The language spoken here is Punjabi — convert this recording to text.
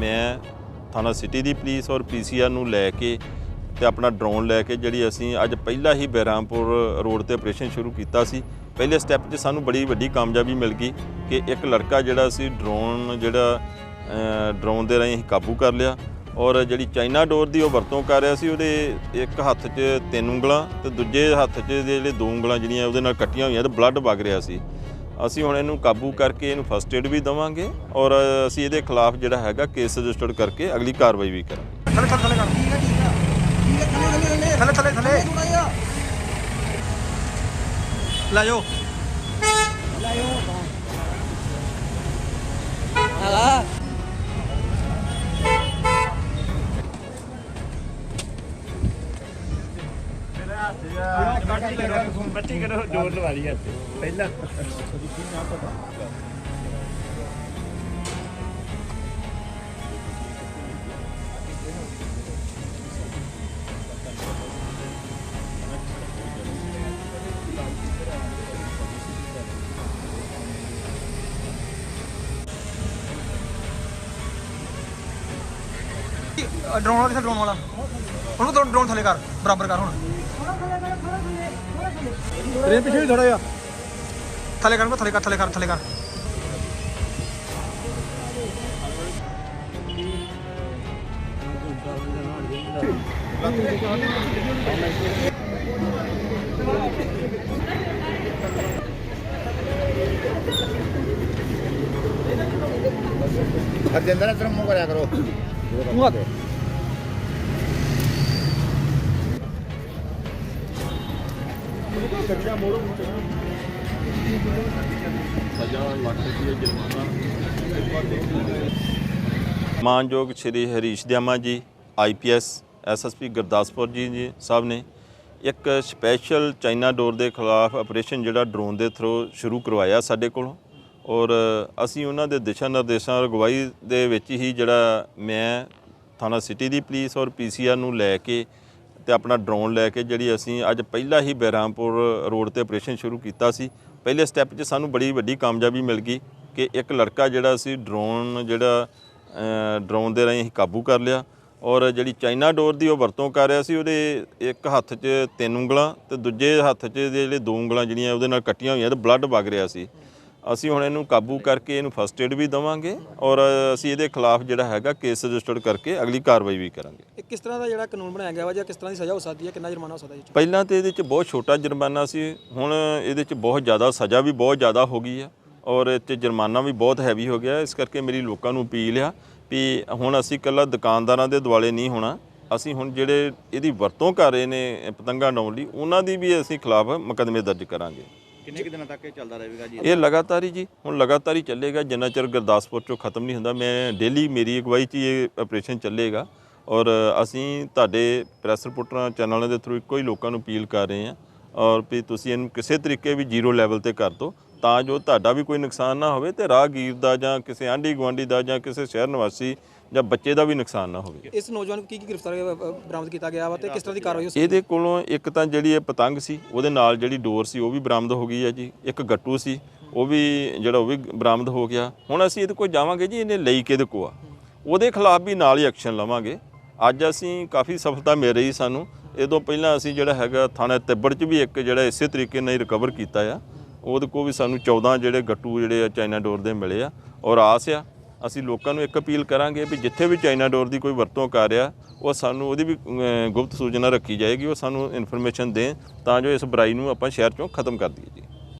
ਮੈਂ ਥਾਣਾ ਸਿਟੀ ਦੀ ਪੁਲਿਸ ਔਰ ਪੀਸੀਆਰ ਨੂੰ ਲੈ ਕੇ ਤੇ ਆਪਣਾ ਡਰੋਨ ਲੈ ਕੇ ਜਿਹੜੀ ਅਸੀਂ ਅੱਜ ਪਹਿਲਾਂ ਹੀ ਬਹਿਰਾਮਪੁਰ ਰੋਡ ਤੇ ਆਪਰੇਸ਼ਨ ਸ਼ੁਰੂ ਕੀਤਾ ਸੀ, ਪਹਿਲੇ ਸਟੈਪ 'ਚ ਸਾਨੂੰ ਬੜੀ ਵੱਡੀ ਕਾਮਯਾਬੀ ਮਿਲ ਗਈ ਕਿ ਇੱਕ ਲੜਕਾ ਜਿਹੜਾ ਸੀ ਡਰੋਨ ਜਿਹੜਾ ਡਰੋਨ ਦੇ ਰਾਹੀਂ ਅਸੀਂ ਕਾਬੂ ਕਰ ਲਿਆ ਔਰ ਜਿਹੜੀ ਚਾਈਨਾ ਡੋਰ ਦੀ ਉਹ ਵਰਤੋਂ ਕਰ ਰਿਹਾ ਸੀ, ਉਹਦੇ ਇੱਕ ਹੱਥ 'ਚ ਤਿੰਨ ਉਂਗਲਾਂ ਤੇ ਦੂਜੇ ਹੱਥ 'ਚ ਜਿਹੜੇ ਦੋ ਉਂਗਲਾਂ ਜਿਹੜੀਆਂ ਉਹਦੇ ਨਾਲ ਕੱਟੀਆਂ ਹੋਈਆਂ ਤੇ ਬਲੱਡ ਵਗ ਰਿਹਾ ਸੀ। ਅਸੀਂ ਹੁਣ ਇਹਨੂੰ ਕਾਬੂ ਕਰਕੇ ਇਹਨੂੰ ਫਸਟ ਏਡ ਵੀ ਦਵਾਂਗੇ ਔਰ ਅਸੀਂ ਇਹਦੇ ਖਿਲਾਫ ਜਿਹੜਾ ਹੈਗਾ ਕੇਸ ਰਜਿਸਟਰਡ ਕਰਕੇ ਅਗਲੀ ਕਾਰਵਾਈ ਵੀ ਕਰਾਂਗੇ। ਥੱਲੇ ਥੱਲੇ ਥੱਲੇ ਕਰ। ਠੀਕ ਹੈ ਠੀਕ ਹੈ। ਥੱਲੇ ਥੱਲੇ ਥੱਲੇ। ਲੈ ਜਾਓ। ਬੱਟੀ ਕਰੋ ਜੋਰ ਲਵਾ ਲਈ ਹੱਥ ਪਹਿਲਾਂ ਡਰੋਨ ਵਾਲਾ ਕਿੱਥੇ ਡਰੋਨ ਵਾਲਾ? ਉਹਨੂੰ ਡਰੋਨ ਡਰੋਨ ਥੱਲੇ ਕਰ, ਬਰਾਬਰ ਕਰ ਹੁਣ। ਤੇਰੇ ਪਿੱਛੇ ਥੋੜਾ ਜਿਹਾ। ਥੱਲੇ ਕਰ ਥੱਲੇ ਕਰ ਥੱਲੇ ਕਰ ਥੱਲੇ ਕਰ। ਹਰਜਿੰਦਰ ਇੱਧਰ ਮੂੰਹ ਕਰਿਆ ਕਰੋ। ਤੂੰ ਆ ਕੇ ਮਾਨਯੋਗ ਸ਼੍ਰੀ ਹਰੀਸ਼ ਦਿਆਮਾ ਜੀ ਆਈਪੀਐਸ ਐਸਐਸਪੀ ਗੁਰਦਾਸਪੁਰ ਜੀ ਜੀ ਸਾਹਿਬ ਨੇ ਇੱਕ ਸਪੈਸ਼ਲ ਚਾਈਨਾ ਡੋਰ ਦੇ ਖਿਲਾਫ ਆਪਰੇਸ਼ਨ ਜਿਹੜਾ ਡਰੋਨ ਦੇ ਥਰੂ ਸ਼ੁਰੂ ਕਰਵਾਇਆ ਸਾਡੇ ਕੋਲੋਂ। ਔਰ ਅਸੀਂ ਉਹਨਾਂ ਦੇ ਦਿਸ਼ਾ ਨਿਰਦੇਸ਼ਾਂ ਔਰ ਅਗਵਾਈ ਦੇ ਵਿੱਚ ਹੀ ਜਿਹੜਾ ਮੈਂ ਥਾਣਾ ਸਿਟੀ ਦੀ ਪੁਲਿਸ ਔਰ ਪੀਸੀਆਰ ਨੂੰ ਲੈ ਕੇ ਤੇ ਆਪਣਾ ਡਰੋਨ ਲੈ ਕੇ ਜਿਹੜੀ ਅਸੀਂ ਅੱਜ ਪਹਿਲਾਂ ਹੀ ਬਹਿਰਾਮਪੁਰ ਰੋਡ ਤੇ ਆਪਰੇਸ਼ਨ ਸ਼ੁਰੂ ਕੀਤਾ ਸੀ, ਪਹਿਲੇ ਸਟੈਪ 'ਚ ਸਾਨੂੰ ਬੜੀ ਵੱਡੀ ਕਾਮਯਾਬੀ ਮਿਲ ਗਈ ਕਿ ਇੱਕ ਲੜਕਾ ਜਿਹੜਾ ਸੀ ਡਰੋਨ ਜਿਹੜਾ ਡਰੋਨ ਦੇ ਰਾਹੀਂ ਅਸੀਂ ਕਾਬੂ ਕਰ ਲਿਆ ਔਰ ਜਿਹੜੀ ਚਾਈਨਾ ਡੋਰ ਦੀ ਉਹ ਵਰਤੋਂ ਕਰ ਰਿਹਾ ਸੀ, ਉਹਦੇ ਇੱਕ ਹੱਥ 'ਚ ਤਿੰਨ ਉਂਗਲਾਂ ਤੇ ਦੂਜੇ ਹੱਥ 'ਚ ਜਿਹੜੇ ਦੋ ਉਂਗਲਾਂ ਜਿਹੜੀਆਂ ਉਹਦੇ ਨਾਲ ਕੱਟੀਆਂ ਹੋਈਆਂ ਤੇ ਬਲੱਡ ਵਗ ਰਿਹਾ ਸੀ। ਅਸੀਂ ਹੁਣ ਇਹਨੂੰ ਕਾਬੂ ਕਰਕੇ ਇਹਨੂੰ ਫਸਟ ਏਡ ਵੀ ਦਵਾਂਗੇ ਔਰ ਅਸੀਂ ਇਹਦੇ ਖਿਲਾਫ ਜਿਹੜਾ ਹੈਗਾ ਕੇਸ ਰਜਿਸਟਰਡ ਕਰਕੇ ਅਗਲੀ ਕਾਰਵਾਈ ਵੀ ਕਰਾਂਗੇ। ਇਹ ਕਿਸ ਤਰ੍ਹਾਂ ਦਾ ਜਿਹੜਾ ਕਾਨੂੰਨ ਬਣਾਇਆ ਗਿਆ ਵਾ ਜਾਂ ਕਿਸ ਤਰ੍ਹਾਂ ਦੀ ਸਜ਼ਾ ਹੋ ਸਕਦੀ ਹੈ ਕਿੰਨਾ ਜੁਰਮਾਨਾ ਹੋ ਸਕਦਾ ਜੀ? ਪਹਿਲਾਂ ਤੇ ਇਹਦੇ 'ਚ ਬਹੁਤ ਛੋਟਾ ਜੁਰਮਾਨਾ ਸੀ ਹੁਣ ਇਹਦੇ 'ਚ ਬਹੁਤ ਜ਼ਿਆਦਾ ਸਜ਼ਾ ਵੀ ਬਹੁਤ ਜ਼ਿਆਦਾ ਹੋ ਗਈ ਹੈ ਔਰ 'ਚ ਜੁਰਮਾਨਾ ਵੀ ਬਹੁਤ ਹੈਵੀ ਹੋ ਗਿਆ। ਇਸ ਕਰਕੇ ਮੇਰੀ ਲੋਕਾਂ ਨੂੰ ਅਪੀਲ ਆ ਵੀ ਹੁਣ ਅਸੀਂ ਇਕੱਲਾ ਦੁਕਾਨਦਾਰਾਂ ਦੇ ਦੁਆਲੇ ਨਹੀਂ ਹੋਣਾ ਅਸੀਂ ਹੁਣ ਜਿਹੜੇ ਇਹਦੀ ਵਰਤੋਂ ਕਰ ਰਹੇ ਨੇ ਪਤੰਗਾ ਉਡਾਉਣ ਲਈ ਉਹਨਾਂ ਦੀ ਵੀ ਅਸੀਂ ਖਿਲਾਫ ਮੁਕੱਦਮੇ ਦਰਜ ਕਰਾਂਗੇ। ਕਿੰਨੇ ਕਿ ਦਿਨਾਂ ਤੱਕ ਇਹ ਚੱਲਦਾ ਰਹੇਗਾ ਜੀ? ਇਹ ਲਗਾਤਾਰ ਹੀ ਜੀ, ਹੁਣ ਲਗਾਤਾਰ ਹੀ ਚੱਲੇਗਾ, ਜਿੰਨਾ ਚਿਰ ਗੁਰਦਾਸਪੁਰ ਚੋਂ ਖਤਮ ਨਹੀਂ ਹੁੰਦਾ, ਮੈਂ ਡੇਲੀ ਮੇਰੀ ਅਗਵਾਈ 'ਚ ਹੀ ਇਹ ਆਪਰੇਸ਼ਨ ਚੱਲੇਗਾ ਔਰ ਅਸੀਂ ਤੁਹਾਡੇ ਪ੍ਰੈਸ ਰਿਪੋਰਟਰਾਂ ਚੈਨਲਾਂ ਦੇ ਥਰੂ ਇੱਕੋ ਹੀ ਲੋਕਾਂ ਨੂੰ ਅਪੀਲ ਕਰ ਰਹੇ ਹਾਂ ਔਰ ਵੀ ਤੁਸੀਂ ਇਹਨੂੰ ਕਿਸੇ ਤਰੀਕੇ ਵੀ ਜ਼ੀਰੋ ਲੈਵਲ ਤੇ ਕਰ ਦਿਓ ਤਾਂ ਜੋ ਤੁਹਾਡਾ ਵੀ ਕੋਈ ਨੁਕਸਾਨ ਨਾ ਹੋਵੇ ਤੇ ਰਾਹਗੀਰ ਦਾ ਜਾਂ ਕਿਸੇ ਆਂਢੀ ਗੁਆਂਢੀ ਦਾ ਜਾਂ ਕਿਸੇ ਸ਼ਹਿਰ ਨਿਵਾਸੀ ਜਾਂ ਬੱਚੇ ਦਾ ਵੀ ਨੁਕਸਾਨ ਨਾ ਹੋਵੇ। ਇਸ ਨੌਜਵਾਨ ਨੂੰ ਕੀ ਕੀ ਗ੍ਰਿਫਤਾਰ ਅ, ਅ, ਬਰਾਮਦ ਕੀਤਾ ਗਿਆ ਵਾ ਤੇ ਕਿਸ ਤਰ੍ਹਾਂ ਦੀ ਕਾਰਵਾਈ ਹੋ ਸਕਦੀ ਇਹਦੇ ਕੋਲੋਂ ਇੱਕ ਤਾਂ ਜਿਹੜੀ ਇਹ ਪਤੰਗ ਸੀ ਉਹਦੇ ਨਾਲ ਜਿਹੜੀ ਡੋਰ ਸੀ ਉਹ ਵੀ ਬਰਾਮਦ ਹੋ ਗਈ ਹੈ ਜੀ। ਇੱਕ ਗੱਟੂ ਸੀ ਉਹ ਵੀ ਜਿਹੜਾ ਉਹ ਵੀ ਬਰਾਮਦ ਹੋ ਗਿਆ। ਹੁਣ ਅਸੀਂ ਇਹਦੇ ਕੋਲ ਜਾਵਾਂਗੇ ਜੀ ਇਹਨੇ ਲਈ ਕਿਹਦੇ ਕੋ ਆ। ਉਹਦੇ ਖਿਲਾਫ ਵੀ ਨਾਲ ਹੀ ਐਕਸ਼ਨ ਲਵਾਂਗੇ। ਅੱਜ ਅਸੀਂ ਕਾਫੀ ਸਫਲਤਾ ਮਿਲ ਰਹੀ ਸਾਨੂੰ। ਇਹ ਤੋਂ ਪਹਿਲਾਂ ਅਸੀਂ ਜਿਹੜਾ ਹੈਗਾ ਥਾਣਾ ਤਿੱਬੜ 'ਚ ਵੀ ਇੱਕ ਜਿਹੜਾ ਇਸੇ ਤਰੀਕੇ ਨਾਲ ਹੀ ਰਿਕਵਰ ਕੀਤਾ ਆ। ਉਹਦੇ ਕੋ ਵੀ ਸਾਨੂੰ 14 ਜਿਹੜੇ ਗੱਟੂ ਜਿਹੜੇ ਆ ਚਾਈਨਾ ਡੋਰ ਦੇ ਮਿਲੇ ਆ। ਔਰ ਆਸ ਆ ਅਸੀਂ ਲੋਕਾਂ ਨੂੰ ਇੱਕ ਅਪੀਲ ਕਰਾਂਗੇ ਵੀ ਜਿੱਥੇ ਵੀ ਚਾਈਨਾ ਡੋਰ ਦੀ ਕੋਈ ਵਰਤੋਂ ਕਰ ਰਿਹਾ, ਉਹ ਸਾਨੂੰ ਉਹਦੀ ਵੀ ਗੁਪਤ ਸੂਚਨਾ ਰੱਖੀ ਜਾਏਗੀ, ਉਹ ਸਾਨੂੰ ਇਨਫੋਰਮੇਸ਼ਨ ਦੇਣ, ਤਾਂ ਜੋ ਇਸ ਬੁਰਾਈ ਨੂੰ ਆਪਾਂ ਸ਼ਹਿਰ ਚੋਂ ਖਤਮ ਕਰ ਦਈਏ ਜੀ।